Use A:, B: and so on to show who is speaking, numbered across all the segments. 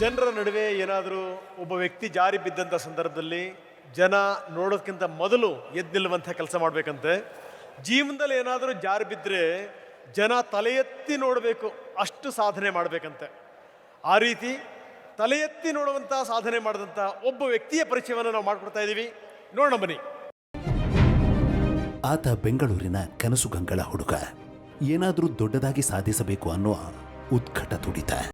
A: ಜನರ ನಡುವೆ ಏನಾದರೂ ಒಬ್ಬ ವ್ಯಕ್ತಿ ಜಾರಿ ಬಿದ್ದಂಥ ಸಂದರ್ಭದಲ್ಲಿ ಜನ ನೋಡೋದಕ್ಕಿಂತ ಮೊದಲು ಎದ್ದು ನಿಲ್ಲುವಂಥ ಕೆಲಸ ಮಾಡಬೇಕಂತೆ. ಜೀವನದಲ್ಲಿ ಏನಾದರೂ ಜಾರಿ ಬಿದ್ದರೆ ಜನ ತಲೆ ಎತ್ತಿ ನೋಡಬೇಕು, ಅಷ್ಟು ಸಾಧನೆ ಮಾಡಬೇಕಂತೆ. ಆ ರೀತಿ ತಲೆ ಎತ್ತಿ ನೋಡುವಂಥ ಸಾಧನೆ ಮಾಡಿದಂಥ ಒಬ್ಬ ವ್ಯಕ್ತಿಯ ಪರಿಚಯವನ್ನು ನಾವು ಮಾಡಿಕೊಡ್ತಾ ಇದ್ದೀವಿ. ನೋಡೋಣ ಬನ್ನಿ.
B: ಆತ ಬೆಂಗಳೂರಿನ ಕನಸುಗಂಗಳ ಹುಡುಗ. ಏನಾದರೂ ದೊಡ್ಡದಾಗಿ ಸಾಧಿಸಬೇಕು ಅನ್ನೋ उत्खटत उड़िता है।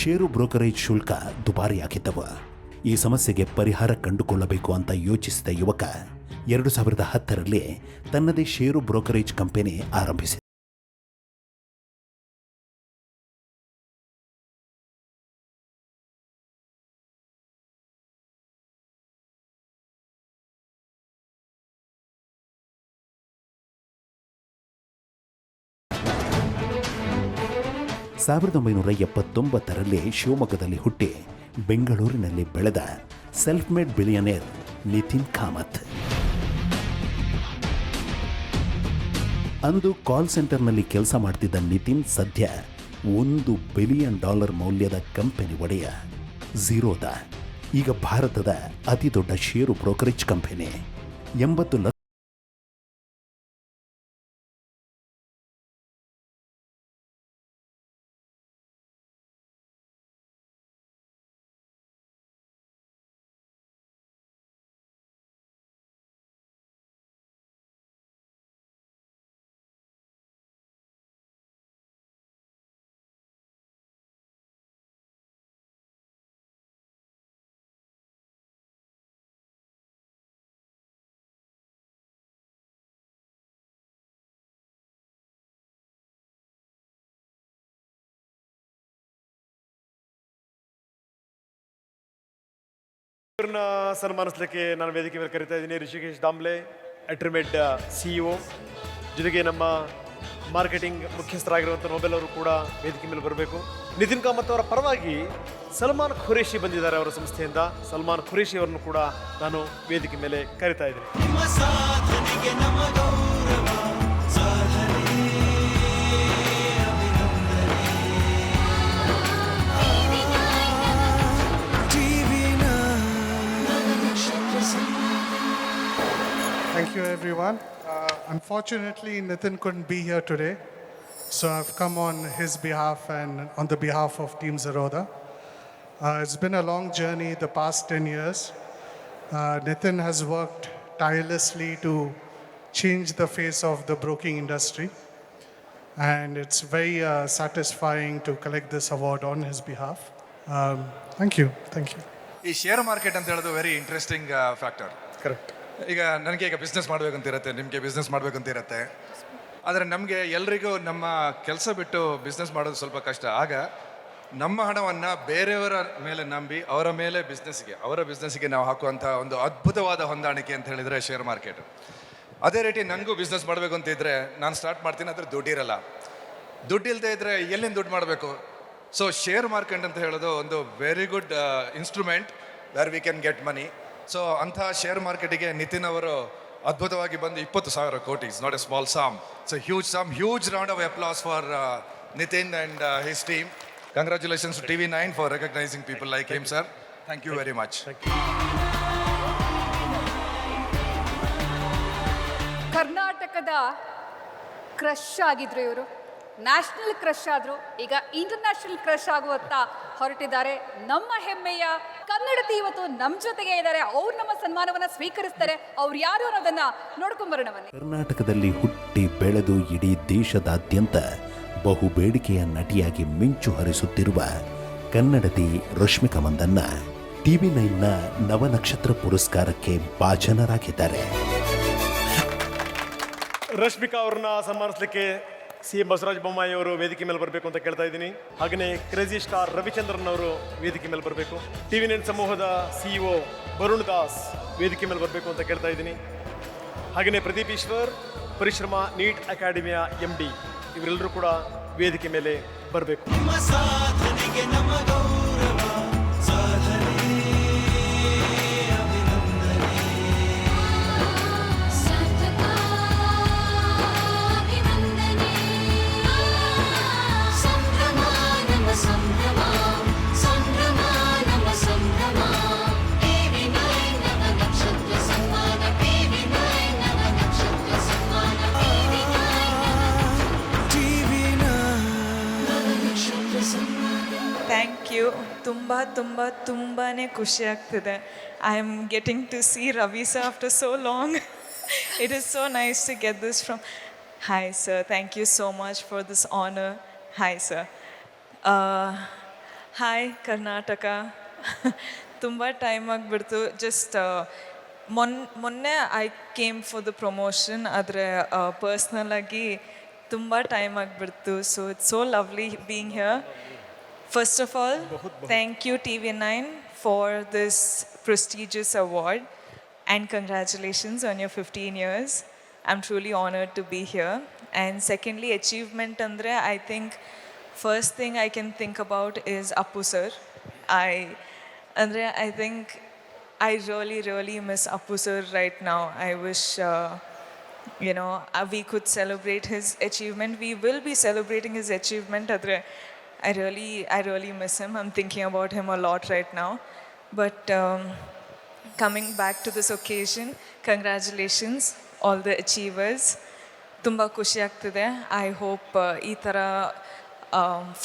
B: ಷೇರು ಬ್ರೋಕರೇಜ್ ಶುಲ್ಕ ದುಬಾರಿಯಾಗಿದ್ದವು. ಈ ಸಮಸ್ಯೆಗೆ ಪರಿಹಾರ ಕಂಡುಕೊಳ್ಳಬೇಕು ಅಂತ ಯೋಚಿಸಿದ ಯುವಕ ಎರಡು ಸಾವಿರದ ಹತ್ತರಲ್ಲಿ ತನ್ನದೇ ಷೇರು ಬ್ರೋಕರೇಜ್ ಕಂಪನಿ ಆರಂಭಿಸಿದ. ಸಾವಿರದ ಒಂಬೈನೂರ ಎಪ್ಪತ್ತೊಂಬತ್ತರಲ್ಲಿ ಶಿವಮೊಗ್ಗದಲ್ಲಿ ಹುಟ್ಟಿ ಬೆಂಗಳೂರಿನಲ್ಲಿ ಬೆಳೆದ self made billionaire Nitin Kamath. ಅಂದು ಕಾಲ್ ಸೆಂಟರ್ನಲ್ಲಿ ಕೆಲಸ ಮಾಡ್ತಿದ್ದ ನಿತಿನ್ ಸದ್ಯ ಒಂದು ಬಿಲಿಯನ್ ಡಾಲರ್ ಮೌಲ್ಯದ ಕಂಪನಿ ಒಡೆಯ ಝೀರೋದ ಈಗ ಭಾರತದ ಅತಿ ದೊಡ್ಡ ಷೇರು ಬ್ರೋಕರೇಜ್ ಕಂಪನಿ ಎಂಬತ್ತು ಲಕ್ಷ
A: ಇವ್ರನ್ನ ಸನ್ಮಾನಿಸ್ಲಿಕ್ಕೆ ನಾನು ವೇದಿಕೆ ಮೇಲೆ ಕರಿತಾ ಇದ್ದೀನಿ. ರಿಷಿಕೇಶ್ ದಾಮ್ಲೆ ಅಟ್ರಿಮೆಡ್ ಸಿಇಒ ಜೊತೆಗೆ ನಮ್ಮ ಮಾರ್ಕೆಟಿಂಗ್ ಮುಖ್ಯಸ್ಥರಾಗಿರುವಂಥ ನೊಬೆಲ್ ಅವರು ಕೂಡ ವೇದಿಕೆ ಮೇಲೆ ಬರಬೇಕು. ನಿತಿನ್ ಕಾಮತ್ ಅವರ ಪರವಾಗಿ ಸಲ್ಮಾನ್ ಖುರೇಶಿ ಬಂದಿದ್ದಾರೆ ಅವರ ಸಂಸ್ಥೆಯಿಂದ. ಸಲ್ಮಾನ್ ಖುರೇಶಿ ಅವರನ್ನು ಕೂಡ ನಾನು ವೇದಿಕೆ ಮೇಲೆ ಕರಿತಾ ಇದ್ದೀನಿ.
C: Thank you, everyone. Uh, unfortunately, Nitin couldn't be here today, so I've come on his behalf and on the behalf of Team Zeroda. Uh, it's been a long journey the past 10 years. Uh, Nitin has worked tirelessly to change the face of the broking industry, and it's very uh, satisfying to collect this award on his behalf. Um, thank you. Thank you.
D: ಈ share market ಅಂತ ಹೇಳೋದು very interesting factor
A: correct
D: ಈಗ ನನಗೆ ಈಗ business ಮಾಡಬೇಕಂತ ಇರುತ್ತೆ ನಿಮಗೆ business ಮಾಡಬೇಕಂತ ಇರುತ್ತೆ ಆದರೆ ನಮಗೆ ಎಲ್ರಿಗೂ ನಮ್ಮ ಕೆಲಸ ಬಿಟ್ಟು ಬಿಸ್ನೆಸ್ ಮಾಡೋದು ಸ್ವಲ್ಪ ಕಷ್ಟ. ಆಗ ನಮ್ಮ ಹಣವನ್ನು ಬೇರೆಯವರ ಮೇಲೆ ನಂಬಿ ಅವರ ಮೇಲೆ ಬಿಸ್ನೆಸ್ಗೆ ಅವರ ಬಿಸ್ನೆಸ್ಗೆ ನಾವು ಹಾಕುವಂಥ ಒಂದು ಅದ್ಭುತವಾದ ಹೊಂದಾಣಿಕೆ ಅಂತ ಹೇಳಿದರೆ ಶೇರ್ ಮಾರ್ಕೆಟ್ ಅದೇ ರೀತಿ ನನಗೂ ಬಿಸ್ನೆಸ್ ಮಾಡಬೇಕು ಅಂತ ಇದ್ದರೆ ನಾನು ಸ್ಟಾರ್ಟ್ ಮಾಡ್ತೀನಿ, ಆದರೆ ದುಡ್ಡಿರಲ್ಲ. ದುಡ್ಡಿಲ್ಲದೆ ಇದ್ದರೆ ಎಲ್ಲಿಂದ ದುಡ್ಡು ಮಾಡಬೇಕು? ಸೊ ಶೇರ್ ಮಾರ್ಕೆಟ್ ಅಂತ ಹೇಳೋದು ಒಂದು very good instrument where we can get money so ಅಂಥ ಶೇರ್ ಮಾರ್ಕೆಟಿಗೆ ನಿತಿನ್ ಅವರು ಅದ್ಭುತವಾಗಿ ಬಂದು ಇಪ್ಪತ್ತು ಸಾವಿರ crore. Is not a small sum so huge sum huge round of applause for Nitin and his team congratulations T V nine for recognizing people like him sir thank you very much
E: ಕರ್ನಾಟಕದ crush ಆಗಿದ್ರು ಇವರು. National crush ಆದ್ರು ಈಗ international crush ಆಗುವತ್ತ ಹೊರಟಿದ್ದಾರೆ. ನಮ್ಮ ಹೆಮ್ಮೆಯ ಕನ್ನಡತಿ ಇವತ್ತು ನಮ್ಮ ಜೊತೆಗೆ ಇದ್ದಾರೆ. ಅವ್ರು ನಮ್ಮ ಸನ್ಮಾನವನ್ನ ಸ್ವೀಕರಿಸ್ತಾರೆ. ಅವ್ರು ಯಾರು ಅನ್ನೋದನ್ನ ನೋಡ್ಕೊಂಬರೋಣ ಬನ್ನಿ.
B: ಕರ್ನಾಟಕದಲ್ಲಿ ಹುಟ್ಟಿ ಬೆಳೆದು ಇಡೀ ದೇಶದಾದ್ಯಂತ ಬಹು ಬೇಡಿಕೆಯ ನಟಿಯಾಗಿ ಮಿಂಚು ಹರಿಸುತ್ತಿರುವ ಕನ್ನಡತಿ ರಶ್ಮಿಕಾ ಮಂದನ್ನ ಟಿವಿ ನೈನ್ನ ನವನಕ್ಷತ್ರ ಪುರಸ್ಕಾರಕ್ಕೆ ಭಾಜನರಾಗಿದ್ದಾರೆ.
A: ರಶ್ಮಿಕಾ ಅವ್ರನ್ನ ಸನ್ಮಾನಿಸಲಿಕ್ಕೆ ಸಿ ಎಂ ಬಸವರಾಜ ಬೊಮ್ಮಾಯಿ ಅವರು ವೇದಿಕೆ ಮೇಲೆ ಬರಬೇಕು ಅಂತ ಕೇಳ್ತಾ ಇದ್ದೀನಿ. ಹಾಗೆಯೇ ಕ್ರೇಜಿ ಸ್ಟಾರ್ ರವಿಚಂದ್ರನ್ ಅವರು ವೇದಿಕೆ ಮೇಲೆ ಬರಬೇಕು. ಟಿವಿ ನೈನ್ ಸಮೂಹದ ಸಿಇಒ ವರುಣ್ ದಾಸ್ ವೇದಿಕೆ ಮೇಲೆ ಬರಬೇಕು ಅಂತ ಕೇಳ್ತಾ ಇದ್ದೀನಿ. ಹಾಗೆಯೇ ಪ್ರದೀಪ್ ಈಶ್ವರ್, ಪರಿಶ್ರಮ ನೀಟ್ ಅಕಾಡೆಮಿಯ ಎಂ ಡಿ ಇವರೆಲ್ಲರೂ ಕೂಡ ವೇದಿಕೆ ಮೇಲೆ ಬರಬೇಕು.
F: ಯು ತುಂಬ ತುಂಬ ತುಂಬಾ ಖುಷಿ ಆಗ್ತಿದೆ. I am getting to see Ravi sir after so long it is so nice to get this from hi sir thank you so much for this honour hi sir hi Karnataka ತುಂಬ time ಆಗಿಬಿಡ್ತು just ಮೊನ್ ಮೊನ್ನೆ I came for the promotion ಆದರೆ personal ಆಗಿ ತುಂಬ time ಆಗಿಬಿಡ್ತು so it's so lovely being here First of all, thank you TV9 for this prestigious award and congratulations on your 15 years. I'm truly honored to be here. And secondly, achievement andre I think first thing I can think about is Appu sir. I andre I think I really really miss Appu sir right now. I wish uh, you know uh, we could celebrate his achievement. We will be celebrating his achievement. Adre I really, I really miss him. I'm thinking about him a lot right now. But um, coming back to this occasion, congratulations, all the achievers. ತುಂಬ ಖುಷಿ ಆಗ್ತಿದೆ. I hope ಈ ಥರ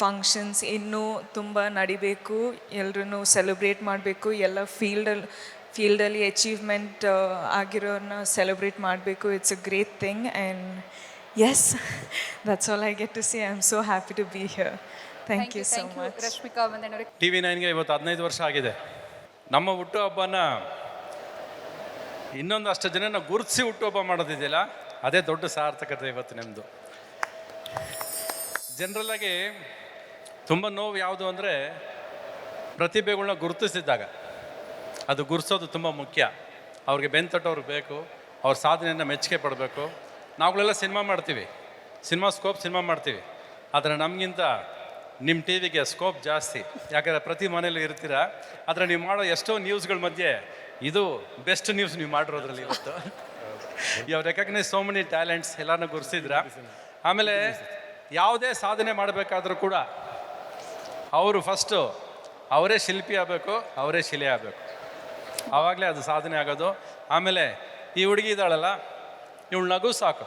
F: functions ಇನ್ನೂ ತುಂಬ ನಡಿಬೇಕು. ಎಲ್ಲರೂ celebrate ಮಾಡಬೇಕು. ಎಲ್ಲ ಫೀಲ್ಡಲ್ಲಿ ಫೀಲ್ಡಲ್ಲಿ ಅಚೀವ್ಮೆಂಟ್ ಆಗಿರೋರನ್ನ ಸೆಲೆಬ್ರೇಟ್ ಮಾಡಬೇಕು. It's a great thing and yes that's all I get to see I am so happy to be here thank
E: you so
F: much
E: Rashmika ಮಂದಣ್ಣವ್ರಿಗೆ
G: T V ನೈನ್ಗೆ ಇವತ್ತು ಹದಿನೈದು ವರ್ಷ ಆಗಿದೆ. ನಮ್ಮ ಹುಟ್ಟುಹಬ್ಬನ ಇನ್ನೊಂದು ಅಷ್ಟು ಜನನ ಗುರುತಿಸಿ ಹುಟ್ಟುಹಬ್ಬ ಮಾಡೋದಿದೆಯಲ್ಲ ಅದೇ ದೊಡ್ಡ ಸಾರ್ಥಕತೆ ಇವತ್ತು ನಿಮ್ಮದು ಜನರಲ್ಲಾಗಿ ತುಂಬ ನೋವು ಯಾವುದು ಅಂದರೆ ಪ್ರತಿಭೆಗಳನ್ನ ಗುರುತಿಸಿದ್ದಾಗ ಅದು ಗುರುತಿಸೋದು ತುಂಬ ಮುಖ್ಯ. ಅವ್ರಿಗೆ ಬೆನ್ ತಟ್ಟೋರು ಬೇಕು ಅವ್ರ ಸಾಧನೆಯನ್ನು ಮೆಚ್ಚುಗೆ ಪಡಬೇಕು. ನಾವುಗಳೆಲ್ಲ ಸಿನಿಮಾ ಮಾಡ್ತೀವಿ. ಸಿನಿಮಾ ಸ್ಕೋಪ್ ಸಿನಿಮಾ ಮಾಡ್ತೀವಿ. ಆದರೆ ನಮಗಿಂತ ನಿಮ್ಮ ಟಿ ವಿಗೆ ಸ್ಕೋಪ್ ಜಾಸ್ತಿ. ಯಾಕಂದರೆ ಪ್ರತಿ ಮನೇಲಿ ಇರ್ತೀರ? ಆದರೆ ನೀವು ಮಾಡೋ ಎಷ್ಟೋ ನ್ಯೂಸ್ಗಳ ಮಧ್ಯೆ ಇದು ಬೆಸ್ಟ್ ನ್ಯೂಸ್ ನೀವು ಮಾಡಿರೋದ್ರಲ್ಲಿ ಇವತ್ತು. ಯಾವ ರೆಕಗ್ನೈಸ್ ಸೋ ಮೆನಿ ಟ್ಯಾಲೆಂಟ್ಸ್ ಎಲ್ಲಾನು ಗುರುಸಿದ್ರ. ಆಮೇಲೆ ಯಾವುದೇ ಸಾಧನೆ ಮಾಡಬೇಕಾದ್ರೂ ಕೂಡ ಅವರು ಫಸ್ಟು ಅವರೇ ಶಿಲ್ಪಿ ಆಗಬೇಕು ಅವರೇ ಶಿಲೆ ಆಗಬೇಕು. ಆವಾಗಲೇ ಅದು ಸಾಧನೆ ಆಗೋದು. ಆಮೇಲೆ ಈ ಹುಡುಗಿ ಇದ್ದಾಳಲ್ಲ ಇವಳು ನಗು ಸಾಕು.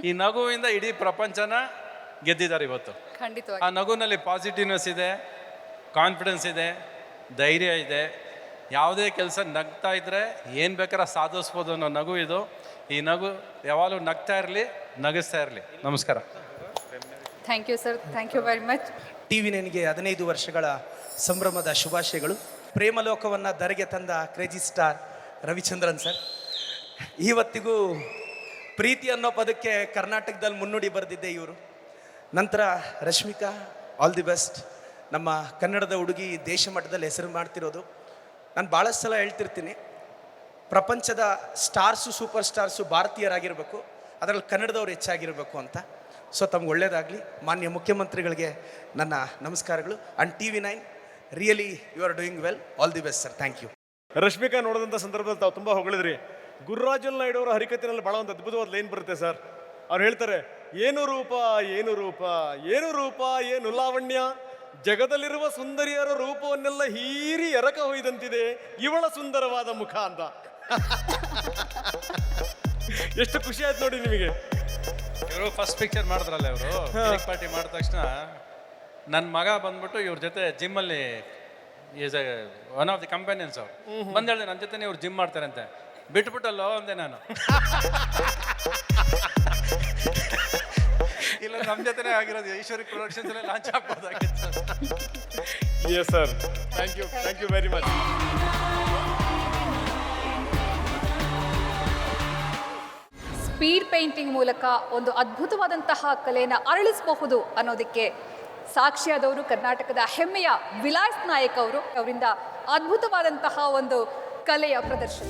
G: ಈ ನಗುವಿಂದ ಇಡೀ ಪ್ರಪಂಚನ ಗೆದ್ದಿದ್ದಾರೆ ಇವತ್ತು.
E: ಖಂಡಿತವಾಗಿ.
G: ಆ ನಗುನಲ್ಲಿ ಪಾಸಿಟಿವ್ನೆಸ್ ಇದೆ ಕಾನ್ಫಿಡೆನ್ಸ್ ಇದೆ ಧೈರ್ಯ ಇದೆ. ಯಾವುದೇ ಕೆಲಸ ನಗ್ತಾ ಇದ್ದರೆ ಏನು ಬೇಕಾದ್ರೆ ಸಾಧಿಸ್ಬೋದು ಅನ್ನೋ ನಗು ಇದು. ಈ ನಗು ಯಾವಾಗಲೂ ನಗ್ತಾ ಇರಲಿ ನಗಿಸ್ತಾ ಇರಲಿ. ನಮಸ್ಕಾರ.
E: Thank you sir thank you very much
H: T V ನಿನಗೆ ಹದಿನೈದು ವರ್ಷಗಳ ಸಂಭ್ರಮದ ಶುಭಾಶಯಗಳು. ಪ್ರೇಮಲೋಕವನ್ನು ಧರೆಗೆ ತಂದ ಕ್ರೇಜಿ ಸ್ಟಾರ್ ರವಿಚಂದ್ರನ್ ಸರ್ ಇವತ್ತಿಗೂ ಪ್ರೀತಿ ಅನ್ನೋ ಪದಕ್ಕೆ ಕರ್ನಾಟಕದಲ್ಲಿ ಮುನ್ನುಡಿ ಬರೆದಿದ್ದೆ ಇವರು. ನಂತರ ರಶ್ಮಿಕಾ ಆಲ್ ದಿ ಬೆಸ್ಟ್ ನಮ್ಮ ಕನ್ನಡದ ಹುಡುಗಿ ದೇಶ ಮಟ್ಟದಲ್ಲಿ ಹೆಸರು ಮಾಡ್ತಿರೋದು. ನಾನು ಭಾಳಷ್ಟು ಸಲ ಹೇಳ್ತಿರ್ತೀನಿ. ಪ್ರಪಂಚದ ಸ್ಟಾರ್ಸು, ಸೂಪರ್ ಸ್ಟಾರ್ಸು ಭಾರತೀಯರಾಗಿರಬೇಕು. ಅದರಲ್ಲಿ ಕನ್ನಡದವ್ರು ಹೆಚ್ಚಾಗಿರಬೇಕು ಅಂತ. ಸೊ ತಮ್ಗೆ ಒಳ್ಳೆಯದಾಗಲಿ ಮಾನ್ಯ ಮುಖ್ಯಮಂತ್ರಿಗಳಿಗೆ ನನ್ನ ನಮಸ್ಕಾರಗಳು. And T V nine really you are doing well all the best sir thank you
A: Rashmika ನೋಡಿದಂಥ ಸಂದರ್ಭದಲ್ಲಿ ತಾವು ತುಂಬ ಹೊಗಳಿದ್ರಿ. ಗುರುರಾಜನ್ ನಾಯ್ಡು ಅವರ ಹರಿಕತಿನಲ್ಲಿ ಭಾಳ ಒಂದು ಅದ್ಭುತವಾದ ಲೈನ್ ಬರುತ್ತೆ ಸರ್ ಅವ್ರು ಹೇಳ್ತಾರೆ ಏನು ರೂಪ ಏನು ರೂಪ ಏನು ರೂಪ ಏನು ಲಾವಣ್ಯ? ಜಗದಲ್ಲಿರುವ ಸುಂದರಿಯರ ರೂಪವನ್ನೆಲ್ಲ ಹೀರಿ ಎರಕ ಹೊಯ್ದಂತಿದೆ ಇವಳ ಸುಂದರವಾದ ಮುಖ ಅಂತ. ಎಷ್ಟು ಖುಷಿ ಆಯ್ತು ನೋಡಿ ನಿಮಗೆ.
G: ಇವರು ಫಸ್ಟ್ ಪಿಕ್ಚರ್ ಮಾಡಿದ್ರಲ್ಲ ಇವರು. ಪಾರ್ಟಿ ಮಾಡಿದ ತಕ್ಷಣ ನನ್ನ ಮಗ ಬಂದ್ಬಿಟ್ಟು ಇವ್ರ ಜೊತೆ ಜಿಮ್ಮಲ್ಲಿ is one of the companions ಅವ್ರು. ಬಂದು ಹೇಳಿದೆ ನನ್ನ ಜೊತೆ ಇವ್ರು ಜಿಮ್ ಮಾಡ್ತಾರಂತೆ. ಬಿಟ್ಬಿಟ್ಟಲ್ಲೋ ಅಂದೆ ನಾನು. ಇಲ್ಲ ನಮ್ಮ ಜೊತೆನೇ ಆಗಿರೋದು. ಈಶ್ವರಿ ಪ್ರೊಡಕ್ಷನ್ಸ್ ಎಲ್ಲ launch ಆಗ್ಬೋದಾಗಿತ್ತು.
A: Yes sir thank you thank you very much
E: speed painting ಮೂಲಕ ಒಂದು ಅದ್ಭುತವಾದಂತಹ ಕಲೆಯನ್ನು ಅರಳಿಸಬಹುದು ಅನ್ನೋದಕ್ಕೆ ಸಾಕ್ಷಿಯಾದವರು ಕರ್ನಾಟಕದ ಹೆಮ್ಮೆಯ ವಿಲಾಸ್ ನಾಯಕ್ ಅವರು. ಅವರಿಂದ ಅದ್ಭುತವಾದಂತಹ ಒಂದು ಕಲೆಯ ಪ್ರದರ್ಶನ.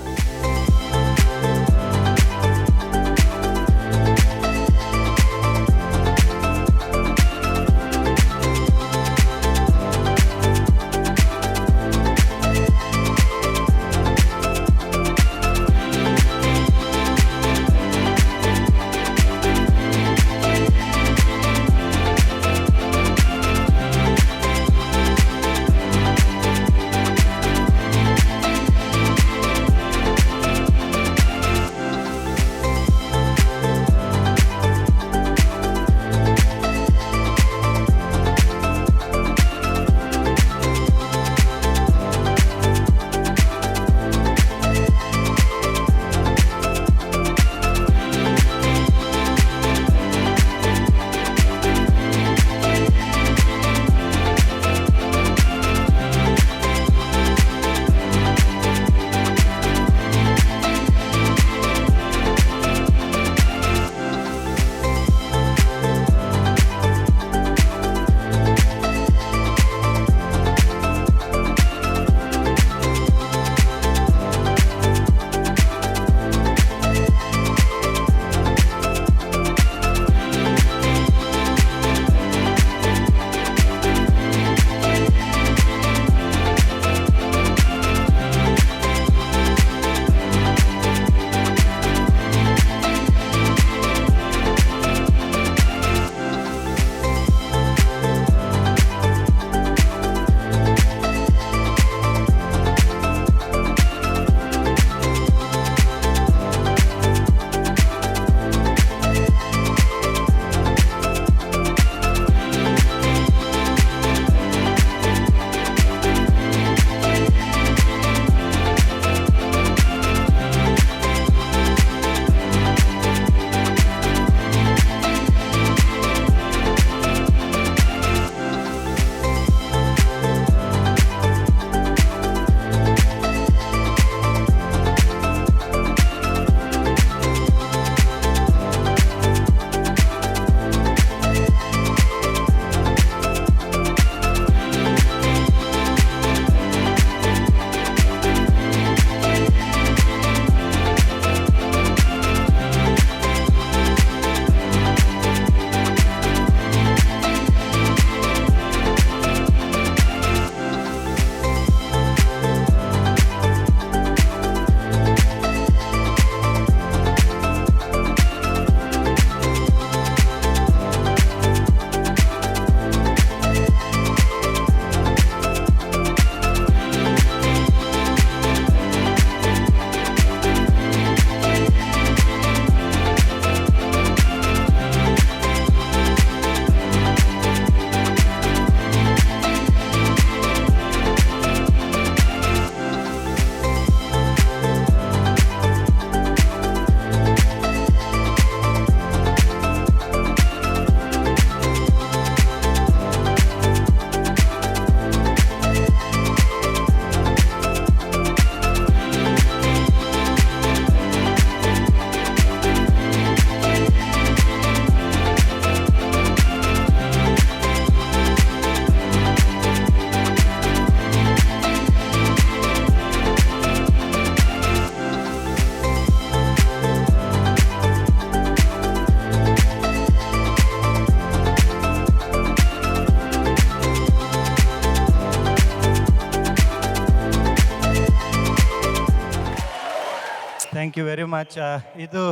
I: ವೆರಿ ಮಚ್ ಇದು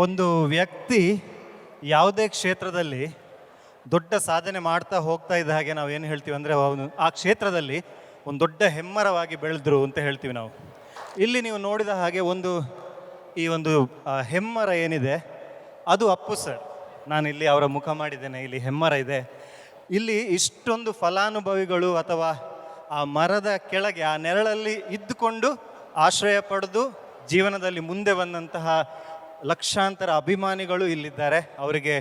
I: ಒಂದು ವ್ಯಕ್ತಿ ಯಾವುದೇ ಕ್ಷೇತ್ರದಲ್ಲಿ ದೊಡ್ಡ ಸಾಧನೆ ಮಾಡ್ತಾ ಹೋಗ್ತಾ ಇದ್ದ ಹಾಗೆ ನಾವು ಏನು ಹೇಳ್ತೀವಿ ಅಂದರೆ ಅವನು ಆ ಕ್ಷೇತ್ರದಲ್ಲಿ ಒಂದು ದೊಡ್ಡ ಹೆಮ್ಮರವಾಗಿ ಬೆಳೆದ್ರು ಅಂತ ಹೇಳ್ತೀವಿ ನಾವು. ಇಲ್ಲಿ ನೀವು ನೋಡಿದ ಹಾಗೆ ಒಂದು ಈ ಒಂದು ಹೆಮ್ಮರ ಏನಿದೆ, ಅದು ಅಪ್ಪು ಸರ್ ನಾನು ಇಲ್ಲಿ ಅವರ ಮುಖ ಮಾಡಿದ್ದೇನೆ, ಇಲ್ಲಿ ಹೆಮ್ಮರ ಇದೆ. ಇಲ್ಲಿ ಇಷ್ಟೊಂದು ಫಲಾನುಭವಿಗಳು ಅಥವಾ ಆ ಮರದ ಕೆಳಗೆ, ಆ ನೆರಳಲ್ಲಿ ಇದ್ದುಕೊಂಡು ಆಶ್ರಯ ಪಡೆದು ಜೀವನದಲ್ಲಿ ಮುಂದೆ ಬಂದಂತಹ ಲಕ್ಷಾಂತರ ಅಭಿಮಾನಿಗಳು ಇಲ್ಲಿದ್ದಾರೆ. ಅವರಿಗೆ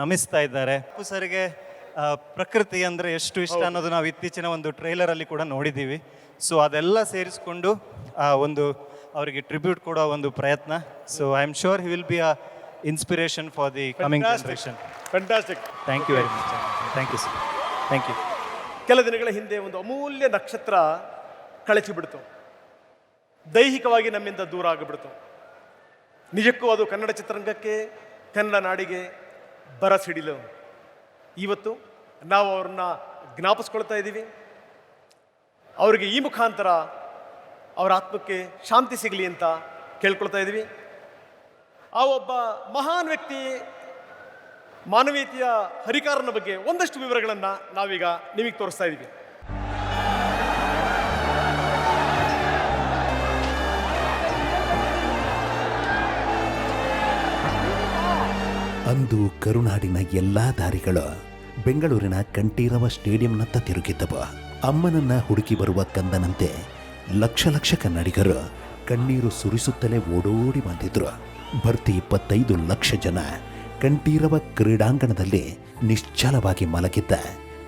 I: ನಮಿಸ್ತಾ ಇದ್ದಾರೆ. ಅಪ್ಪು ಸರ್ಗೆ ಪ್ರಕೃತಿ ಅಂದರೆ ಎಷ್ಟು ಇಷ್ಟ ಅನ್ನೋದು ನಾವು ಇತ್ತೀಚಿನ ಒಂದು ಟ್ರೈಲರಲ್ಲಿ ಕೂಡ ನೋಡಿದ್ದೀವಿ. ಸೊ ಅದೆಲ್ಲ ಸೇರಿಸ್ಕೊಂಡು ಆ ಒಂದು ಅವರಿಗೆ ಟ್ರಿಬ್ಯೂಟ್ ಕೊಡೋ ಒಂದು ಪ್ರಯತ್ನ. So I am sure he will be a inspiration for the coming generation
A: fantastic
I: thank you very much thank you sir thank you
A: ಕೆಲ ದಿನಗಳ ಹಿಂದೆ ಒಂದು ಅಮೂಲ್ಯ ನಕ್ಷತ್ರ ಕಳಚಿಬಿಡ್ತು. ದೈಹಿಕವಾಗಿ ನಮ್ಮಿಂದ ದೂರ ಆಗಿಬಿಡ್ತು. ನಿಜಕ್ಕೂ ಅದು ಕನ್ನಡ ಚಿತ್ರರಂಗಕ್ಕೆ, ಕನ್ನಡ ನಾಡಿಗೆ ಬರ ಸಿಡಿಲು. ಇವತ್ತು ನಾವು ಅವ್ರನ್ನ ಜ್ಞಾಪಿಸ್ಕೊಳ್ತಾ ಇದ್ದೀವಿ. ಅವರಿಗೆ ಈ ಮುಖಾಂತರ ಅವರ ಆತ್ಮಕ್ಕೆ ಶಾಂತಿ ಸಿಗಲಿ ಅಂತ ಕೇಳ್ಕೊಳ್ತಾ ಇದ್ದೀವಿ. ಆ ಒಬ್ಬ ಮಹಾನ್ ವ್ಯಕ್ತಿ ಮಾನವೀಯತೆಯ ಹರಿಕಾರನ ಬಗ್ಗೆ ಒಂದಷ್ಟು ವಿವರಗಳನ್ನು ನಾವೀಗ ನಿಮಗೆ ತೋರಿಸ್ತಾ ಇದ್ದೀವಿ.
B: ಅಂದು ಕರುನಾಡಿನ ಎಲ್ಲಾ ದಾರಿಗಳು ಬೆಂಗಳೂರಿನ ಕಂಠೀರವ ಸ್ಟೇಡಿಯಂನತ್ತ ತಿರುಗಿದ್ದವು. ಅಮ್ಮನನ್ನ ಹುಡುಕಿ ಬರುವ ಕಂದನಂತೆ ಲಕ್ಷ ಲಕ್ಷ ಕನ್ನಡಿಗರು ಕಣ್ಣೀರು ಸುರಿಸುತ್ತಲೇ ಓಡೋಡಿ ಬಂದಿದ್ರು. ಭರ್ತಿ ಇಪ್ಪತ್ತೈದು ಲಕ್ಷ ಜನ ಕಂಠೀರವ ಕ್ರೀಡಾಂಗಣದಲ್ಲಿ ನಿಶ್ಚಲವಾಗಿ ಮಲಗಿದ್ದ.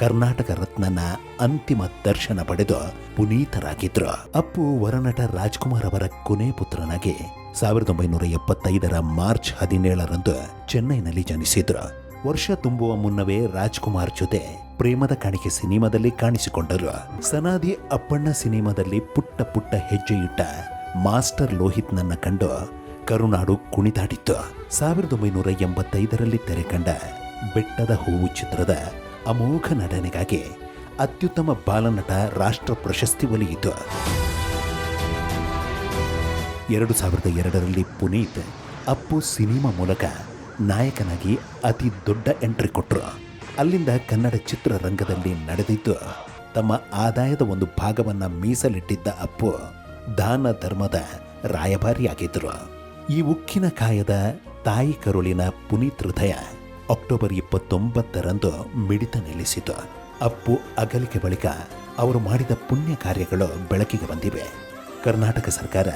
B: ಕರ್ನಾಟಕ ರತ್ನನ ಅಂತಿಮ ದರ್ಶನ ಪಡೆದು ಪುನೀತರಾಗಿದ್ರು ಅಪ್ಪು ವರನಟ ರಾಜ್ಕುಮಾರ್ ಅವರ ಕೊನೆ ಪುತ್ರನಾಗಿ ಸಾವಿರದ ಒಂಬೈನೂರ ಎಪ್ಪತ್ತೈದರ ಮಾರ್ಚ್ ಹದಿನೇಳರಂದು ಚೆನ್ನೈನಲ್ಲಿ ಜನಿಸಿದ್ರು. ವರ್ಷ ತುಂಬುವ ಮುನ್ನವೇ ರಾಜ್ಕುಮಾರ್ ಜೊತೆ ಪ್ರೇಮದ ಕಾಣಿಕೆ ಸಿನಿಮಾದಲ್ಲಿ ಕಾಣಿಸಿಕೊಂಡರು. ಸನಾದಿ ಅಪ್ಪಣ್ಣ ಸಿನಿಮಾದಲ್ಲಿ ಪುಟ್ಟ ಪುಟ್ಟ ಹೆಜ್ಜೆಯಿಟ್ಟ ಮಾಸ್ಟರ್ ಮಾಸ್ಟರ್ ಲೋಹಿತ್ನನ್ನ ಕಂಡು ಕರುನಾಡು ಕುಣಿದಾಡಿತ್ತು. ಸಾವಿರದ ಒಂಬೈನೂರ ಎಂಬತ್ತೈದರಲ್ಲಿ ತೆರೆ ಕಂಡ ಬೆಟ್ಟದ ಹೂವು ಚಿತ್ರದ ಅಮೋಘ ನಟನೆಗಾಗಿ ಅತ್ಯುತ್ತಮ ಬಾಲನಟ ರಾಷ್ಟ್ರ ಪ್ರಶಸ್ತಿ ಒಲಿಯಿತು. ಎರಡು ಸಾವಿರದ ಎರಡರಲ್ಲಿ ಪುನೀತ್ ಅಪ್ಪು ಸಿನಿಮಾ ಮೂಲಕ ನಾಯಕನಾಗಿ ಅತಿ ದೊಡ್ಡ ಎಂಟ್ರಿ ಕೊಟ್ಟರು ಅಲ್ಲಿಂದ ಕನ್ನಡ ಚಿತ್ರರಂಗದಲ್ಲಿ ನಡೆದಿದ್ದು, ತಮ್ಮ ಆದಾಯದ ಒಂದು ಭಾಗವನ್ನು ಮೀಸಲಿಟ್ಟಿದ್ದ ಅಪ್ಪು ದಾನ ಧರ್ಮದ ರಾಯಭಾರಿಯಾಗಿದ್ದರು. ಈ ಉಕ್ಕಿನ ಕಾಯದ ತಾಯಿ ಕರುಳಿನ ಪುನೀತ್ ಹೃದಯ ಅಕ್ಟೋಬರ್ ಇಪ್ಪತ್ತೊಂಬತ್ತರಂದು ಮಿಡಿತ ನಿಲ್ಲಿಸಿತು. ಅಪ್ಪು ಅಗಲಿಕೆ ಬಳಿಕ ಅವರು ಮಾಡಿದ ಪುಣ್ಯ ಕಾರ್ಯಗಳು ಬೆಳಕಿಗೆ ಬಂದಿವೆ. ಕರ್ನಾಟಕ ಸರ್ಕಾರ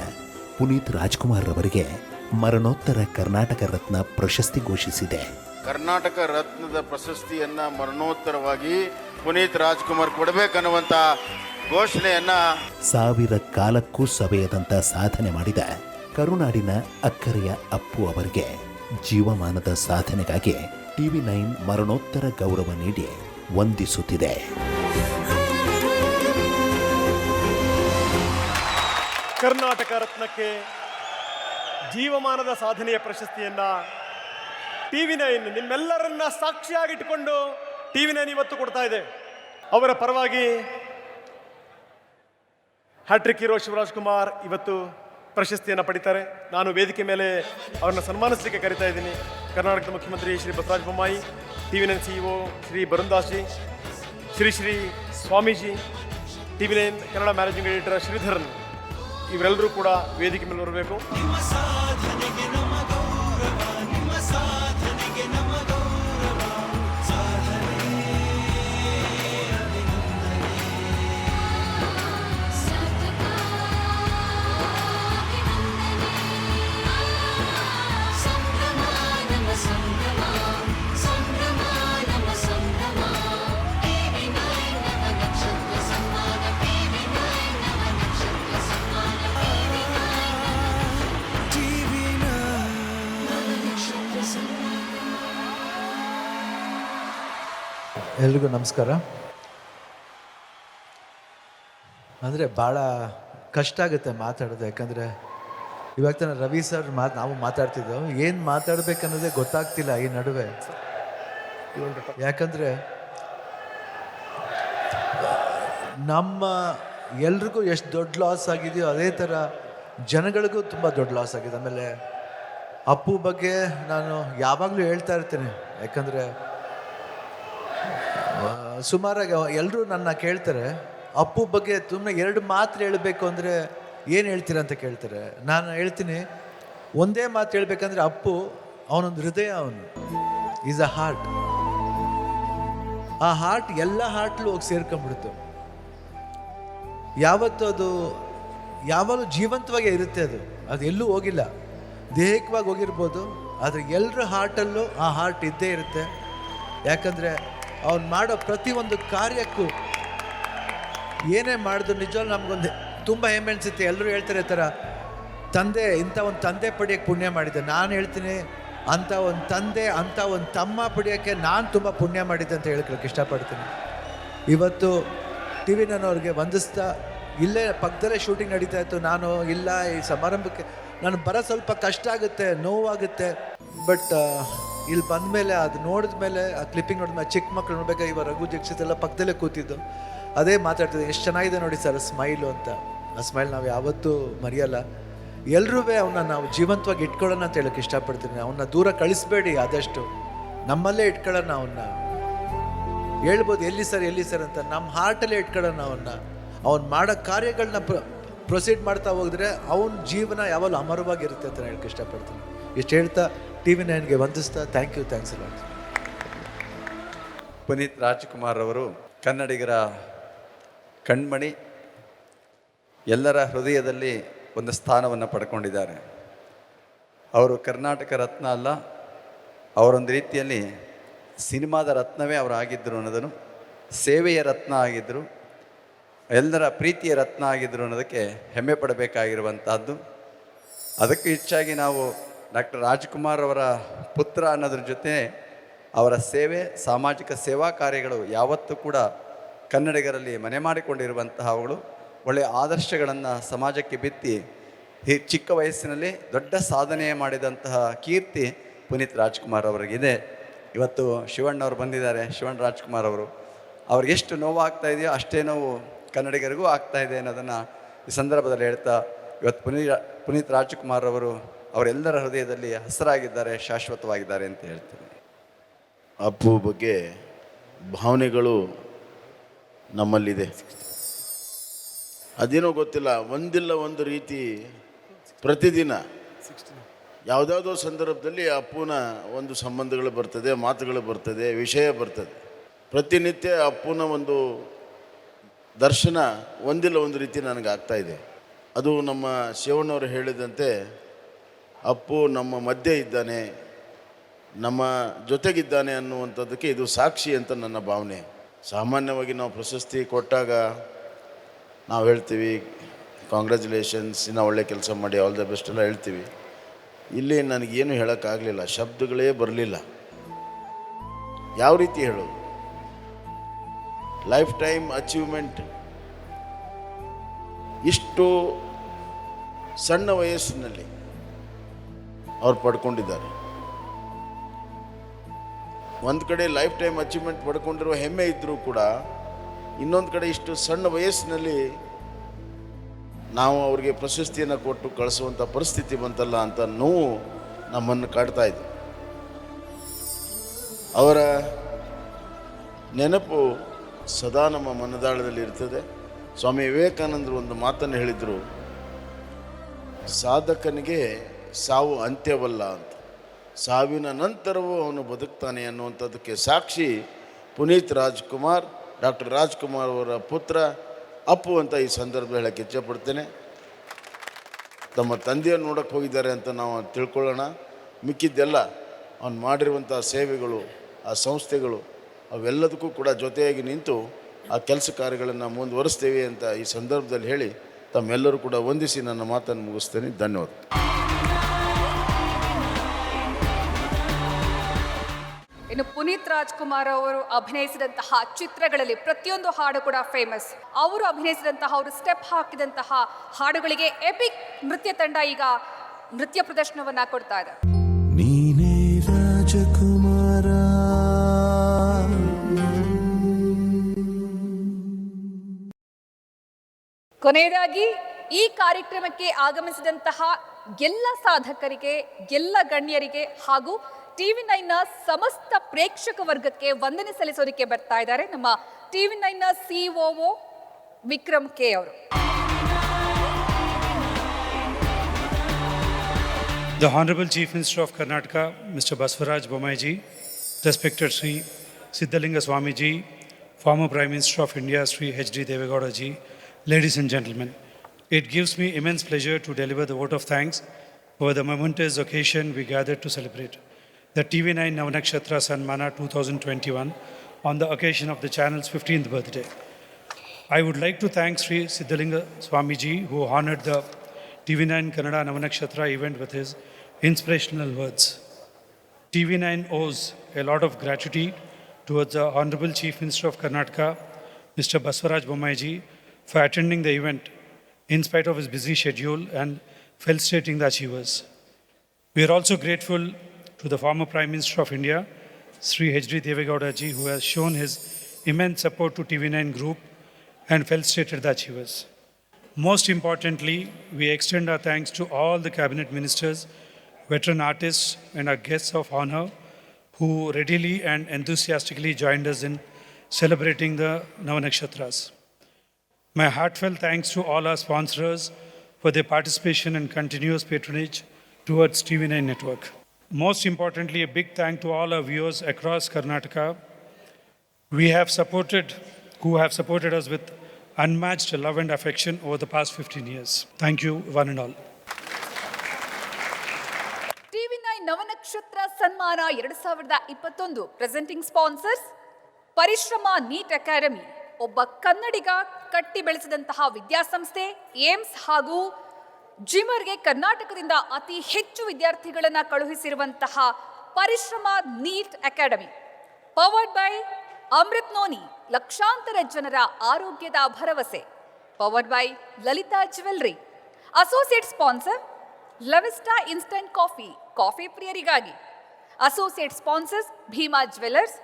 B: ಪುನೀತ್ ರಾಜ್ಕುಮಾರ್ ಅವರಿಗೆ ಮರಣೋತ್ತರ ಕರ್ನಾಟಕ ರತ್ನ ಪ್ರಶಸ್ತಿ ಘೋಷಿಸಿದೆ.
J: ಕರ್ನಾಟಕ ರತ್ನದ ಪ್ರಶಸ್ತಿಯನ್ನ ಮರಣೋತ್ತರವಾಗಿ ಪುನೀತ್ ರಾಜ್ಕುಮಾರ್ ಕೊಡಬೇಕನ್ನುವಂತ ಘೋಷಣೆಯನ್ನ
B: ಸಾವಿರ ಕಾಲಕ್ಕೂ ಸವೆಯದಂತ ಸಾಧನೆ ಮಾಡಿದ ಕರುನಾಡಿನ ಅಕ್ಕರೆಯ ಅಪ್ಪು ಅವರಿಗೆ ಜೀವಮಾನದ ಸಾಧನೆಗಾಗಿ ಟಿವಿ ನೈನ್ ಮರಣೋತ್ತರ ಗೌರವ ನೀಡಿ ವಂದಿಸುತ್ತಿದೆ.
A: ಕರ್ನಾಟಕ ರತ್ನಕ್ಕೆ ಜೀವಮಾನದ ಸಾಧನೆಯ ಪ್ರಶಸ್ತಿಯನ್ನ ಟಿವಿ ನೈನ್ ನಿಮ್ಮೆಲ್ಲರನ್ನ ಸಾಕ್ಷಿಯಾಗಿಟ್ಟುಕೊಂಡು ಟಿವಿ ನೈನ್ ಇವತ್ತು ಕೊಡ್ತಾ ಇದೆ. ಅವರ ಪರವಾಗಿ ಹ್ಯಾಟ್ರಿಕ್ ಹೀರೋ ಶಿವರಾಜ್ ಕುಮಾರ್ ಇವತ್ತು ಪ್ರಶಸ್ತಿಯನ್ನು ಪಡಿತಾರೆ. ನಾನು ವೇದಿಕೆ ಮೇಲೆ ಅವರನ್ನು ಸನ್ಮಾನಿಸಲಿಕ್ಕೆ ಕರಿತಾ ಇದ್ದೀನಿ. ಕರ್ನಾಟಕದ ಮುಖ್ಯಮಂತ್ರಿ ಶ್ರೀ ಬಸವರಾಜ ಬೊಮ್ಮಾಯಿ, ಟಿವಿ ನೈನ್ ಒ Shri Barun ji Shri Shri Swamiji, TV nine Kannada managing editor Sridharan. ಇವರೆಲ್ಲರೂ ಕೂಡ ವೇದಿಕೆ ಮೇಲೆ ಬರಬೇಕು
K: ಎಲ್ರಿಗೂ ನಮಸ್ಕಾರ. ಅಂದರೆ ಭಾಳ ಕಷ್ಟ ಆಗುತ್ತೆ ಮಾತಾಡೋದು, ಯಾಕಂದರೆ ಇವಾಗ ತಾನೆ ರವಿ ಸರ್ ಮಾತು, ನಾವು ಮಾತಾಡ್ತಿದ್ದೆವು. ಏನು ಮಾತಾಡಬೇಕನ್ನೋದೇ ಗೊತ್ತಾಗ್ತಿಲ್ಲ ಈ ನಡುವೆ. ಯಾಕಂದರೆ ನಮ್ಮ ಎಲ್ರಿಗೂ ಎಷ್ಟು ದೊಡ್ಡ ಲಾಸ್ ಆಗಿದೆಯೋ ಅದೇ ಥರ ಜನಗಳಿಗೂ ತುಂಬ ದೊಡ್ಡ ಲಾಸ್ ಆಗಿದೆ. ಆಮೇಲೆ ಅಪ್ಪು ಬಗ್ಗೆ ನಾನು ಯಾವಾಗಲೂ ಹೇಳ್ತಾ ಇರ್ತೇನೆ. ಯಾಕಂದರೆ ಸುಮಾರಾಗಿ ಎಲ್ಲರೂ ನನ್ನ ಕೇಳ್ತಾರೆ, ಅಪ್ಪು ಬಗ್ಗೆ ತುಂಬ ಎರಡು ಮಾತು ಹೇಳಬೇಕು ಅಂದರೆ ಏನು ಹೇಳ್ತೀರಾ ಅಂತ ಕೇಳ್ತಾರೆ. ನಾನು ಹೇಳ್ತೀನಿ, ಒಂದೇ ಮಾತು ಹೇಳಬೇಕಂದ್ರೆ ಅಪ್ಪು ಅವನೊಂದು ಹೃದಯ ಅವನು. ಈಸ್ ಅ ಹಾರ್ಟ್ ಆ ಹಾರ್ಟ್ ಎಲ್ಲ ಹಾರ್ಟ್ಲು ಹೋಗಿ ಸೇರ್ಕೊಂಡ್ಬಿಡ್ತು. ಯಾವತ್ತು ಅದು, ಯಾವಾಗಲೂ ಜೀವಂತವಾಗೇ ಇರುತ್ತೆ ಅದು. ಅದು ಎಲ್ಲೂ ಹೋಗಿಲ್ಲ. ದೇಹಿಕವಾಗಿ ಹೋಗಿರ್ಬೋದು, ಆದರೆ ಎಲ್ಲರ ಹಾರ್ಟಲ್ಲೂ ಆ ಹಾರ್ಟ್ ಇದ್ದೇ ಇರುತ್ತೆ. ಯಾಕಂದರೆ ಅವ್ನು ಮಾಡೋ ಪ್ರತಿಯೊಂದು ಕಾರ್ಯಕ್ಕೂ ಏನೇ ಮಾಡಿದ್ರು ನಿಜವಾಗ್ಲೂ ನಮಗೊಂದು ತುಂಬ ಹೆಮ್ಮೆ ಅನಿಸುತ್ತೆ. ಎಲ್ಲರೂ ಹೇಳ್ತಾರೆ ಥರ, ತಂದೆ, ಇಂಥ ಒಂದು ತಂದೆ ಪಡೆಯೋಕ್ಕೆ ಪುಣ್ಯ ಮಾಡಿದ್ದೆ. ನಾನು ಹೇಳ್ತೀನಿ, ಅಂಥ ಒಂದು ತಂದೆ, ಅಂಥ ಒಂದು ತಮ್ಮ ಪಡೆಯೋಕ್ಕೆ ನಾನು ತುಂಬ ಪುಣ್ಯ ಮಾಡಿದ್ದೆ ಅಂತ ಹೇಳ್ಕೊಳಕ್ಕೆ ಇಷ್ಟಪಡ್ತೀನಿ. ಇವತ್ತು ಟಿ ವಿ ಅವ್ರಿಗೆ ವಂದಿಸ್ತಾ, ಇಲ್ಲೇ ಪಕ್ಕದಲ್ಲೇ ಶೂಟಿಂಗ್ ನಡೀತಾ ಇತ್ತು. ನಾನು ಇಲ್ಲ, ಈ ಸಮಾರಂಭಕ್ಕೆ, ನಾನು ಬರೋ ಸ್ವಲ್ಪ ಕಷ್ಟ ಆಗುತ್ತೆ, ನೋವಾಗುತ್ತೆ, ಬಟ್ ಇಲ್ಲಿ ಬಂದಮೇಲೆ ಅದು ನೋಡಿದ ಮೇಲೆ ಆ ಕ್ಲಿಪ್ಪಿಂಗ್ ನೋಡಿದ ಮೇಲೆ ಚಿಕ್ಕ ಮಕ್ಕಳು ನೋಡಬೇಕು ಇವಾಗ ರಘು ದೀಕ್ಷಿತ್ ಎಲ್ಲ ಪಕ್ಕದಲ್ಲೇ ಕೂತಿದ್ದು. ಅದೇ ಮಾತಾಡ್ತಿದ್ದೆ, ಎಷ್ಟು ಚೆನ್ನಾಗಿದೆ ನೋಡಿ ಸರ್ ಸ್ಮೈಲು ಅಂತ. ಆ ಸ್ಮೈಲ್ ನಾವು ಯಾವತ್ತೂ ಮರೆಯಲ್ಲ. ಎಲ್ಲರೂ ಅವನ್ನ ನಾವು ಜೀವಂತವಾಗಿ ಇಟ್ಕೊಳ್ಳೋಣ ಅಂತ ಹೇಳಕ್ಕೆ ಇಷ್ಟಪಡ್ತೀನಿ. ಅವನ್ನ ದೂರ ಕಳಿಸ್ಬೇಡಿ ಆದಷ್ಟು. ನಮ್ಮಲ್ಲೇ ಇಟ್ಕೊಳ್ಳೋಣ ಅವನ್ನ ಹೇಳ್ಬೋದು, ಎಲ್ಲಿ ಸರ್ ಎಲ್ಲಿ ಸರ್ ಅಂತ. ನಮ್ಮ ಹಾರ್ಟಲ್ಲೇ ಇಟ್ಕೊಳ್ಳೋಣ ಅವನ್ನ ಅವ್ನು ಮಾಡೋ ಕಾರ್ಯಗಳನ್ನ ಪ್ರೊಸೀಡ್ ಮಾಡ್ತಾ ಹೋಗಿದ್ರೆ ಅವನ ಜೀವನ ಯಾವಾಗಲೂ ಅಮರವಾಗಿರುತ್ತೆ ಅಂತ ಹೇಳಕ್ಕೆ ಇಷ್ಟಪಡ್ತೀನಿ. ಇಷ್ಟು ಹೇಳ್ತಾ ಟಿ ವಿ ನೈನ್ಗೆ ವಂದಿಸ್ತಾ ಥ್ಯಾಂಕ್ ಯು ಥ್ಯಾಂಕ್ಸ್ ಅಲ್ಲ
L: ಪುನೀತ್ ರಾಜ್ಕುಮಾರ್ ಅವರು ಕನ್ನಡಿಗರ ಕಣ್ಮಣಿ, ಎಲ್ಲರ ಹೃದಯದಲ್ಲಿ ಒಂದು ಸ್ಥಾನವನ್ನು ಪಡ್ಕೊಂಡಿದ್ದಾರೆ. ಅವರು ಕರ್ನಾಟಕ ರತ್ನ ಅಲ್ಲ, ಅವರೊಂದು ರೀತಿಯಲ್ಲಿ ಸಿನಿಮಾದ ರತ್ನವೇ ಅವರು ಆಗಿದ್ದರು ಅನ್ನೋದನ್ನು, ಸೇವೆಯ ರತ್ನ ಆಗಿದ್ದರು ಎಲ್ಲರ ಪ್ರೀತಿಯ ರತ್ನ ಆಗಿದ್ದರು ಅನ್ನೋದಕ್ಕೆ ಹೆಮ್ಮೆ ಪಡಬೇಕಾಗಿರುವಂಥದ್ದು ಅದಕ್ಕೂ ಹೆಚ್ಚಾಗಿ ನಾವು ಡಾಕ್ಟರ್ ರಾಜ್ಕುಮಾರ್ ಅವರ ಪುತ್ರ ಅನ್ನೋದ್ರ ಜೊತೆ ಅವರ ಸೇವೆ, ಸಾಮಾಜಿಕ ಸೇವಾ ಕಾರ್ಯಗಳು ಯಾವತ್ತೂ ಕೂಡ ಕನ್ನಡಿಗರಲ್ಲಿ ಮನೆ ಮಾಡಿಕೊಂಡಿರುವಂತಹವುಗಳು. ಒಳ್ಳೆಯ ಆದರ್ಶಗಳನ್ನು ಸಮಾಜಕ್ಕೆ ಬಿತ್ತಿ ಈ ಚಿಕ್ಕ ವಯಸ್ಸಿನಲ್ಲಿ ದೊಡ್ಡ ಸಾಧನೆ ಮಾಡಿದಂತಹ ಕೀರ್ತಿ ಪುನೀತ್ ರಾಜ್ಕುಮಾರ್ ಅವರಿಗಿದೆ. ಇವತ್ತು ಶಿವಣ್ಣವ್ರು ಬಂದಿದ್ದಾರೆ, ಶಿವಣ್ಣ ರಾಜ್ಕುಮಾರ್ ಅವರು. ಅವ್ರಿಗೆ ಎಷ್ಟು ನೋವು ಆಗ್ತಾ ಇದೆಯೋ ಅಷ್ಟೇ ನೋವು ಕನ್ನಡಿಗರಿಗೂ ಆಗ್ತಾ ಇದೆ ಅನ್ನೋದನ್ನು ಈ ಸಂದರ್ಭದಲ್ಲಿ ಹೇಳ್ತಾ ಇವತ್ತು ಪುನೀತ್ ಪುನೀತ್ ರಾಜ್ಕುಮಾರ್ ಅವರು ಅವರೆಲ್ಲರ ಹೃದಯದಲ್ಲಿ ಹಸರಾಗಿದ್ದಾರೆ, ಶಾಶ್ವತವಾಗಿದ್ದಾರೆ ಅಂತ ಹೇಳ್ತೀನಿ.
J: ಅಪ್ಪು ಬಗ್ಗೆ ಭಾವನೆಗಳು ನಮ್ಮಲ್ಲಿದೆ. ಅದೇನೋ ಗೊತ್ತಿಲ್ಲ, ಒಂದಿಲ್ಲ ಒಂದು ರೀತಿ ಪ್ರತಿದಿನ ಯಾವುದಾದ್ರೂ ಸಂದರ್ಭದಲ್ಲಿ ಅಪ್ಪುನ ಒಂದು ಸಂಬಂಧಗಳು ಬರ್ತದೆ, ಮಾತುಗಳು ಬರ್ತದೆ, ವಿಷಯ ಬರ್ತದೆ. ಪ್ರತಿನಿತ್ಯ ಅಪ್ಪುನ ಒಂದು ದರ್ಶನ ಒಂದಿಲ್ಲ ಒಂದು ರೀತಿ ನನಗೆ ಇದೆ. ಅದು ನಮ್ಮ ಶಿವಣ್ಣವರು ಹೇಳಿದಂತೆ ಅಪ್ಪು ನಮ್ಮ ಮಧ್ಯೆ ಇದ್ದಾನೆ, ನಮ್ಮ ಜೊತೆಗಿದ್ದಾನೆ ಅನ್ನುವಂಥದ್ದಕ್ಕೆ ಇದು ಸಾಕ್ಷಿ ಅಂತ ನನ್ನ ಭಾವನೆ. ಸಾಮಾನ್ಯವಾಗಿ ನಾವು ಪ್ರಶಸ್ತಿ ಕೊಟ್ಟಾಗ ನಾವು ಹೇಳ್ತೀವಿ ಕಾಂಗ್ರ್ಯಾಚುಲೇಷನ್ಸ್ ಇನ್ನೂ ಒಳ್ಳೆ ಕೆಲಸ ಮಾಡಿ ಆಲ್ ದ ಬೆಸ್ಟ್ ಎಲ್ಲ ಹೇಳ್ತೀವಿ. ಇಲ್ಲಿ ನನಗೇನು ಹೇಳೋಕ್ಕಾಗಲಿಲ್ಲ, ಶಬ್ದಗಳೇ ಬರಲಿಲ್ಲ. ಯಾವ ರೀತಿ ಹೇಳೋದು? ಲೈಫ್ ಟೈಮ್ ಅಚೀವ್ಮೆಂಟ್ ಇಷ್ಟು ಸಣ್ಣ ವಯಸ್ಸಿನಲ್ಲಿ ಅವ್ರು ಪಡ್ಕೊಂಡಿದ್ದಾರೆ. ಒಂದು ಕಡೆ ಲೈಫ್ ಟೈಮ್ ಅಚೀವ್ಮೆಂಟ್ ಪಡ್ಕೊಂಡಿರುವ ಹೆಮ್ಮೆ ಇದ್ದರೂ ಕೂಡ ಇನ್ನೊಂದು ಕಡೆ ಇಷ್ಟು ಸಣ್ಣ ವಯಸ್ಸಿನಲ್ಲಿ ನಾವು ಅವ್ರಿಗೆ ಪ್ರಶಸ್ತಿಯನ್ನು ಕೊಟ್ಟು ಕಳಿಸುವಂಥ ಪರಿಸ್ಥಿತಿ ಬಂತಲ್ಲ ಅಂತ ನೋವು ನಮ್ಮನ್ನು ಕಾಡ್ತಾ ಇದೆ. ಅವರ ನೆನಪು ಸದಾ ನಮ್ಮ ಮನದಾಳದಲ್ಲಿ ಇರ್ತದೆ. ಸ್ವಾಮಿ ವಿವೇಕಾನಂದರು ಒಂದು ಮಾತನ್ನು ಹೇಳಿದರು, ಸಾಧಕನಿಗೆ ಸಾವು ಅಂತ್ಯವಲ್ಲ ಅಂತ. ಸಾವಿನ ನಂತರವೂ ಅವನು ಬದುಕ್ತಾನೆ ಅನ್ನುವಂಥದ್ದಕ್ಕೆ ಸಾಕ್ಷಿ ಪುನೀತ್ ರಾಜ್ಕುಮಾರ್, ಡಾಕ್ಟರ್ ರಾಜ್ಕುಮಾರ್ ಅವರ ಪುತ್ರ, ಅಪ್ಪು ಅಂತ ಈ ಸಂದರ್ಭ ಹೇಳಕ್ಕೆ ಇಚ್ಛಪಡ್ತೇನೆ. ತಮ್ಮ ತಂದೆಯನ್ನು ನೋಡಕ್ಕೆ ಹೋಗಿದ್ದಾರೆ ಅಂತ ನಾವು ತಿಳ್ಕೊಳ್ಳೋಣ. ಮಿಕ್ಕಿದ್ದೆಲ್ಲ ಅವನು ಮಾಡಿರುವಂಥ ಸೇವೆಗಳು, ಆ ಸಂಸ್ಥೆಗಳು, ಅವೆಲ್ಲದಕ್ಕೂ ಕೂಡ ಜೊತೆಯಾಗಿ ನಿಂತು ಆ ಕೆಲಸ ಕಾರ್ಯಗಳನ್ನು ಮುಂದುವರಿಸ್ತೇವೆ ಅಂತ ಈ ಸಂದರ್ಭದಲ್ಲಿ ಹೇಳಿ ತಮ್ಮೆಲ್ಲರೂ ಕೂಡ ವಂದಿಸಿ ನನ್ನ ಮಾತನ್ನು ಮುಗಿಸ್ತೇನೆ. ಧನ್ಯವಾದ.
E: ಇನ್ನು ಪುನೀತ್ ರಾಜ್ಕುಮಾರ್ ಅವರು ಅಭಿನಯಿಸಿದಂತಹ ಚಿತ್ರಗಳಲ್ಲಿ ಪ್ರತಿಯೊಂದು ಹಾಡು ಕೂಡ ಫೇಮಸ್ ಅವರು ಅಭಿನಯಿಸಿದಂತಹ ಅವರು ಸ್ಟೆಪ್ ಹಾಕಿದಂತಹ ಹಾಡುಗಳಿಗೆ ಎಪಿಕ್ ನೃತ್ಯ ತಂಡ ಈಗ ನೃತ್ಯ ಪ್ರದರ್ಶನವನ್ನ ಕೊಡ್ತಾ ಇದೆ.
M: ನೀನೇ ರಾಜಕುಮಾರ.
E: ಕೊನೆಯದಾಗಿ ಈ ಕಾರ್ಯಕ್ರಮಕ್ಕೆ ಆಗಮಿಸಿದಂತಹ ಎಲ್ಲ ಸಾಧಕರಿಗೆ ಎಲ್ಲ ಗಣ್ಯರಿಗೆ ಹಾಗೂ ಟಿವಿ ನೈನ್ನ ಸಮಸ್ತ ಪ್ರೇಕ್ಷಕ ವರ್ಗಕ್ಕೆ ವಂದನೆ ಸಲ್ಲಿಸೋದಿಕ್ಕೆ ಬರ್ತಾ ಇದ್ದಾರೆ ನಮ್ಮ ಟಿವಿ ನೈನ್ನ ಸಿಒಒ ವಿಕ್ರಮ್ ಕೆ ಅವರು.
N: The honourable chief minister of Karnataka mister Basavaraj Bommaiji respected Shri Siddalinga Swamiji former prime minister of India Shri H D Devegowdaji ladies and gentlemen it gives me immense pleasure to deliver the vote of thanks for the moment as we gather to celebrate the TV9 Navanakshatra Sanmana 2021 on the occasion of the channel's 15th birthday. I would like to thank Sri Siddhalinga Swamiji who honored the TV9 Kannada Navanakshatra event with his inspirational words. TV9 owes a lot of gratitude towards the Honorable Chief Minister of Karnataka, Mr. Baswaraj Bomaiji, for attending the event in spite of his busy schedule and felicitating the achievers. We are also grateful to the former Prime Minister of India, Sri H.D. Devegowda ji, who has shown his immense support to TV9 Group and felicitated the achievers. Most importantly, we extend our thanks to all the cabinet ministers, veteran artists, and our guests of honor who readily and enthusiastically joined us in celebrating the Navanakshatras. My heartfelt thanks to all our sponsors for their participation and continuous patronage towards TV9 Network. Most importantly, a big thank to all our viewers across Karnataka. We have supported, who have supported us with unmatched love and affection over the past 15 years. Thank you, one and all.
E: TV nine Navanakshatra ಸನ್ಮಾನ ಎರಡು ಸಾವಿರದ ಇಪ್ಪತ್ತೊಂದು presenting sponsors ಪರಿಶ್ರಮ ಒಬ್ಬ ಕನ್ನಡಿಗ ಕಟ್ಟಿ ಬೆಳೆಸಿದಂತಹ ವಿದ್ಯಾಸಂಸ್ಥೆ AIIMS ಹಾಗೂ ಜಿಮರ್ಗೆ ಕರ್ನಾಟಕದಿಂದ ಅತಿ ಹೆಚ್ಚು ವಿದ್ಯಾರ್ಥಿಗಳನ್ನು ಕಳುಹಿಸಿರುವಂತಹ Parishrama NEET academy powered by Amrut noni, ಲಕ್ಷಾಂತರ ಜನರ ಆರೋಗ್ಯದ ಭರವಸೆ powered by Lalitha jewellery associate sponsor Lavista instant coffee coffee ಪ್ರಿಯರಿಗಾಗಿ associate sponsors Bhima jewellers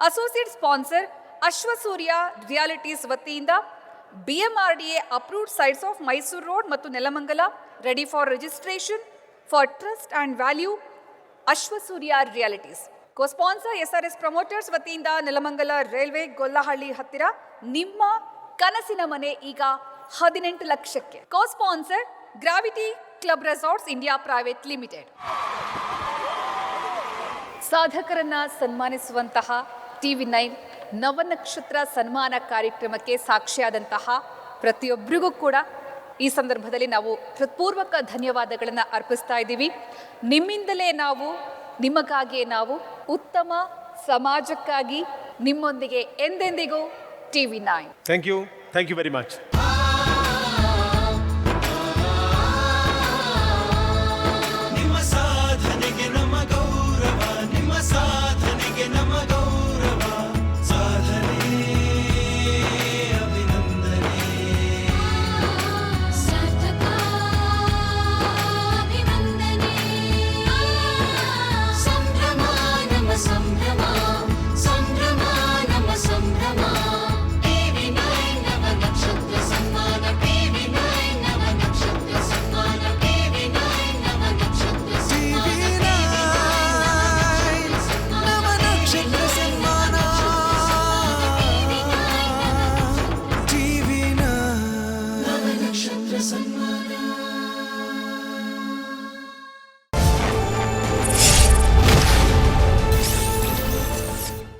E: associate sponsor Ashwasurya realities ವತಿಯಿಂದ BMRDA approved sites of Mysuru road ಮತ್ತು Nelamangala ready for registration for trust and value Ashwasurya realities cosponsor S R S promoters ವತಿಯಿಂದ Nelamangala railway Gollahalli ಹತ್ತಿರ ನಿಮ್ಮ ಕನಸಿನ ಮನೆ ಈಗ ಹದಿನೆಂಟು ಲಕ್ಷಕ್ಕೆ. Cosponsor gravity club resorts India private limited ಸಾಧಕರನ್ನ ಸನ್ಮಾನಿಸುವಂತಹ ಟಿವಿ ನೈನ್ ನವನಕ್ಷತ್ರ ಸನ್ಮಾನ ಕಾರ್ಯಕ್ರಮಕ್ಕೆ ಸಾಕ್ಷಿಯಾದಂತಹ ಪ್ರತಿಯೊಬ್ಬರಿಗೂ ಕೂಡ ಈ ಸಂದರ್ಭದಲ್ಲಿ ನಾವು ಹೃತ್ಪೂರ್ವಕ ಧನ್ಯವಾದಗಳನ್ನು ಅರ್ಪಿಸ್ತಾ ಇದ್ದೀವಿ. ನಿಮ್ಮಿಂದಲೇ ನಾವು, ನಿಮಗಾಗಿಯೇ ನಾವು ಉತ್ತಮ ಸಮಾಜಕ್ಕಾಗಿ ನಿಮ್ಮೊಂದಿಗೆ ಎಂದೆಂದಿಗೂ
O: TV nine. Thank
P: you thank you very much